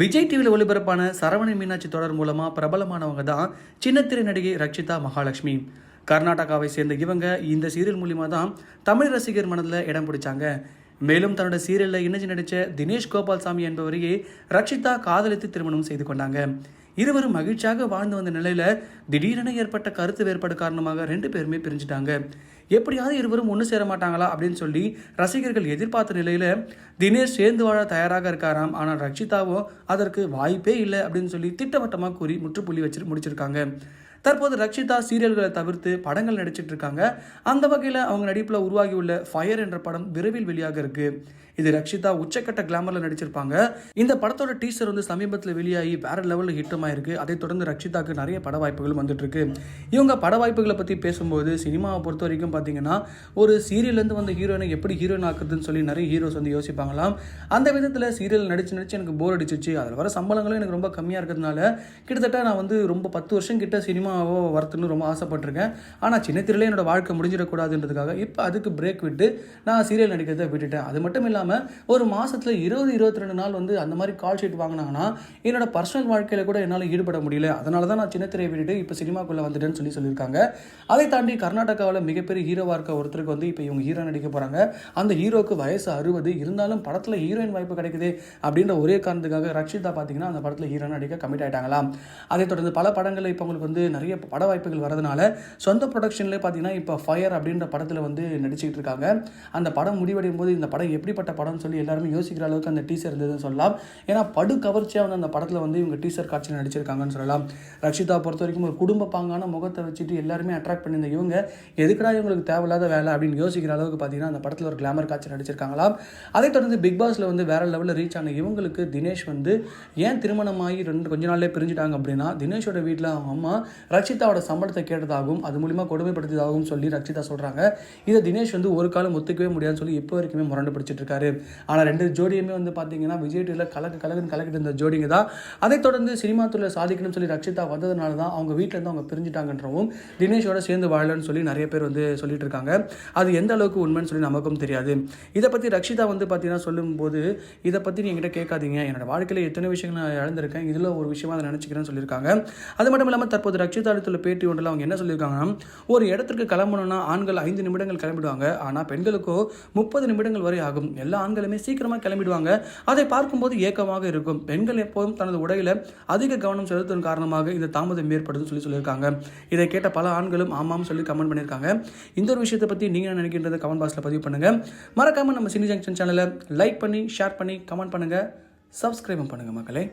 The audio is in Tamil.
விஜய் டிவியில் ஒளிபரப்பான சரவணன் மீனாட்சி தொடர் மூலமாக பிரபலமானவங்க தான் சின்னத்திரை நடிகை ரக்ஷிதா மகாலட்சுமி. கர்நாடகாவை சேர்ந்த இவங்க இந்த சீரியல் மூலிமா தான் தமிழ் ரசிகர் மனதில் இடம் பிடிச்சாங்க. மேலும் தன்னோட சீரியலில் இணைஞ்சு நடித்த தினேஷ் கோபால்சாமி என்பவரையே ரக்ஷிதா காதலித்து திருமணம் செய்து கொண்டாங்க. இருவரும் மகிழ்ச்சியாக வாழ்ந்து வந்த நிலையில் திடீரென ஏற்பட்ட கருத்து வேறுபாடு காரணமாக ரெண்டு பேருமே பிரிஞ்சுட்டாங்க. எப்படியாவது இருவரும் ஒன்று சேர மாட்டாங்களா அப்படின்னு சொல்லி ரசிகர்கள் எதிர்பார்த்த நிலையில் தினேஷ் சேர்ந்து வாழ தயாராக இருக்காராம். ஆனால் ரக்ஷிதாவோ அதற்கு வாய்ப்பே இல்லை அப்படின்னு சொல்லி திட்டவட்டமாக கூறி முற்றுப்புள்ளி வச்சு முடிச்சிருக்காங்க. தற்போது ரக்ஷிதா சீரியல்களை தவிர்த்து படங்கள் நடிச்சிட்டு இருக்காங்க. அந்த வகையில் அவங்க நடிப்பில் உருவாகியுள்ள ஃபயர் என்ற படம் விரைவில் வெளியாக இருக்கு. இது ரக்ஷிதா உச்சக்கட்ட கிளாமரில் நடிச்சிருப்பாங்க. இந்த படத்தோட டீசர் வந்து சமீபத்தில் வெளியாகி வேற லெவலில் ஹிட்டமாயிருக்கு அதைத் தொடர்ந்து ரக்ஷிதாக்கு நிறைய பட வாய்ப்புகள் வந்துட்டு இருக்கு இவங்க பட வாய்ப்புகளை பற்றி பேசும்போது சினிமாவை பொறுத்த வரைக்கும் பார்த்தீங்கன்னா ஒரு சீரியல்லேருந்து வந்த ஹீரோயினை எப்படி ஹீரோயின் ஆக்குறதுன்னு சொல்லி நிறைய ஹீரோஸ் வந்து யோசிப்பாங்களாம். அந்த விதத்தில் சீரியல் நடிச்சு நடிச்சு எனக்கு போர் அடிச்சிச்சு. அதில் வர சம்பளங்களும் எனக்கு ரொம்ப கம்மியாக இருக்கிறதுனால கிட்டத்தட்ட நான் வந்து ரொம்ப பத்து வருஷம் கிட்ட சினிமா சினிமாவோ வரத்துன்னு ரொம்ப ஆசைப்பட்டிருக்கேன். ஆனால் சின்ன திரையிலே என்னோடய வாழ்க்கை முடிஞ்சிடக்கூடாதுன்றதுக்காக இப்போ அதுக்கு பிரேக் விட்டு நான் சீரியல் நடிக்கிறத விட்டுட்டேன். அது மட்டும் இல்லாமல் ஒரு மாதத்தில் இருபது இருபத்தி ரெண்டு நாள் வந்து அந்த மாதிரி கால் ஷீட் வாங்கினாங்கன்னா என்னோட பர்சனல் வாழ்க்கையில் கூட என்னால் ஈடுபட முடியல. அதனால தான் நான் சின்ன திரையை விட்டுட்டு இப்போ சினிமாக்குள்ளே வந்துட்டேன்னு சொல்லி சொல்லியிருக்காங்க. அதை தாண்டி கர்நாடகாவில் மிகப்பெரிய ஹீரோவாக இருக்க ஒருத்தருக்கு வந்து இப்போ இவங்க ஹீரோ நடிக்க போகிறாங்க அந்த ஹீரோக்கு வயசு அறுபது. இருந்தாலும் படத்தில் ஹீரோயின் வாய்ப்பு கிடைக்குது அப்படின்ற ஒரே காரணத்துக்காக ரக்ஷிதா பார்த்தீங்கன்னா அந்த படத்தில் ஹீரோ நடிக்க கமிட் ஆகிட்டாங்களாம் அதை தொடர்ந்து பல படங்களில் இப்போ உங்களுக்கு வந்து நிறைய பட வாய்ப்புகள் வரதுனால சொந்த ப்ரொடக்ஷன்லேயே பார்த்தீங்கன்னா இப்போ ஃபயர் அப்படின்ற படத்தில் வந்து நடிச்சுக்கிட்டு இருக்காங்க. அந்த படம் முடிவடையும் போது இந்த படம் எப்படிப்பட்ட படம்னு சொல்லி எல்லாருமே யோசிக்கிற அளவுக்கு அந்த டீசர் இருந்ததுன்னு சொல்லலாம். ஏன்னா படு கவர்ச்சியாக வந்து அந்த படத்தில் வந்து இவங்க டீசர் காட்சியில் நடிச்சிருக்காங்கன்னு சொல்லலாம். ரக்ஷிதா பொறுத்த வரைக்கும் ஒரு குடும்ப பாங்கான முகத்தை வச்சுட்டு எல்லாருமே அட்ராக்ட் பண்ணியிருந்த இவங்க எதுக்குடா இவங்களுக்கு தேவையில்லாத வேலை அப்படின்னு யோசிக்கிற அளவுக்கு பார்த்தீங்கன்னா அந்த படத்தில் ஒரு கிளாமர் காட்சி நடிச்சிருக்காங்களாம். அதை தொடர்ந்து பிக் பாஸில் வந்து வேற லெவலில் ரீச் ஆன இவங்களுக்கு தினேஷ் வந்து ஏன் திருமணமாகி ரெண்டு கொஞ்ச நாள்லேயே பிரிஞ்சுட்டாங்க அப்படின்னா தினேஷோட வீட்டில் அவங்க அம்மா ரக்ஷிதாவோட சம்பளத்தை கேட்டதாகவும் அது மூலிமா கொடுமைப்படுத்தியதாகவும் சொல்லி ரக்ஷிதா சொல்கிறாங்க இதை தினேஷ் வந்து ஒரு காலம் ஒத்துக்கவே முடியாதுன்னு சொல்லி இப்போ வரைக்குமே முரண்டு பிடிச்சிட்டு இருக்காரு ஆனால் ரெண்டு ஜோடியுமே வந்து பார்த்தீங்கன்னா விஜய் டிவியில் கலக்கு கலக்குன்னு கலக்கிட்டு இருந்த ஜோடிங்க தான். அதைத் தொடர்ந்து சினிமா துறையில் சாதிக்கணும்னு சொல்லி ரக்ஷிதா வந்ததுனால தான் அவங்க வீட்டில் இருந்து அவங்க பிரிஞ்சுட்டாங்கன்றவும் தினேஷோட சேர்ந்து வாழலன்னு சொல்லி நிறைய பேர் வந்து சொல்லிட்டு இருக்காங்க. அது எந்த அளவுக்கு உண்மைன்னு சொல்லி நமக்கும் தெரியாது. இதை பற்றி ரக்ஷிதா வந்து பார்த்தீங்கன்னா சொல்லும்போது இதை பற்றி நீ என்கிட்ட கேட்காதீங்க. என்னோட வாழ்க்கையில் எத்தனை விஷயங்கள் நான் இழந்திருக்கேன். இதில் ஒரு விஷயமா அதை நினச்சிக்கிறேன்னு சொல்லியிருக்காங்க. அது மட்டும் இல்லாமல் தற்போது ரக்ஷிதா நிச்சயதார்த்தத்தில் பேட்டி ஒன்றில் அவங்க என்ன சொல்லியிருக்காங்கன்னா ஒரு இடத்துக்கு கிளம்பணும்னா ஆண்கள் ஐந்து நிமிடங்கள் கிளம்பிடுவாங்க. ஆனால் பெண்களுக்கோ முப்பது நிமிடங்கள் வரை ஆகும். எல்லா ஆண்களுமே சீக்கிரமாக கிளம்பிடுவாங்க. அதை பார்க்கும்போது ஏக்கமாக இருக்கும். பெண்கள் எப்போதும் தனது உடையில அதிக கவனம் செலுத்தும் காரணமாக இந்த தாமதம் ஏற்படுதுன்னு சொல்லி சொல்லியிருக்காங்க. இதை கேட்ட பல ஆண்களும் ஆமாம் சொல்லி கமெண்ட் பண்ணியிருக்காங்க. இந்த ஒரு விஷயத்தை பற்றி நீங்கள் என்ன நினைக்கின்றதை கமெண்ட் பாக்ஸில் பதிவு பண்ணுங்க. மறக்காமல் நம்ம சினி ஜங்ஷன் சேனலை லைக் பண்ணி ஷேர் பண்ணி கமெண்ட் பண்ணுங்க. சப்ஸ்கிரைபும் பண்ணுங்கள் மக்களே.